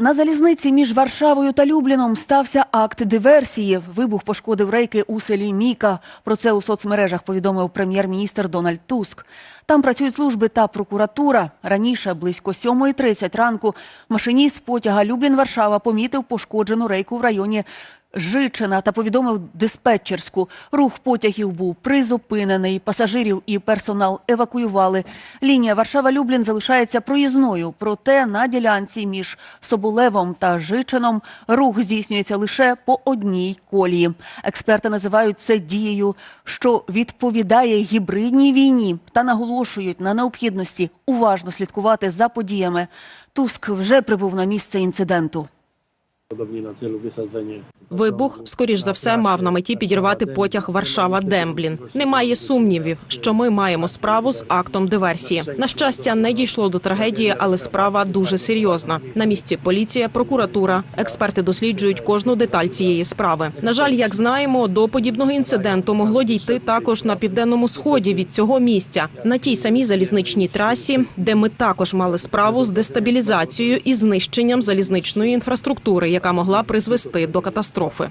На залізниці між Варшавою та Любліном стався акт диверсії. Вибух пошкодив рейки у селі Міка. Про це у соцмережах повідомив прем'єр-міністр Дональд Туск. Там працюють служби та прокуратура. Раніше, близько 7.30 ранку, машиніст потяга Люблін-Варшава помітив пошкоджену рейку в районі Жичина та повідомив диспетчерську. Рух потягів був призупинений. Пасажирів і персонал евакуювали. Лінія Варшава-Люблін залишається проїзною. Проте на ділянці між Соболевом та Жичином рух здійснюється лише по одній колії. Експерти називають це дією, що відповідає гібридній війні, та наголошують на необхідності уважно слідкувати за подіями. Туск вже прибув на місце інциденту. Podobnie na celu wysadzenie. Вибух, скоріш за все, мав на меті підірвати потяг Варшава-Демблін. Немає сумнівів, що ми маємо справу з актом диверсії. На щастя, не дійшло до трагедії, але справа дуже серйозна. На місці поліція, прокуратура, експерти досліджують кожну деталь цієї справи. На жаль, як знаємо, до подібного інциденту могло дійти також на південному сході від цього місця, на тій самій залізничній трасі, де ми також мали справу з дестабілізацією і знищенням залізничної інфраструктури, яка могла призвести до катастрофи.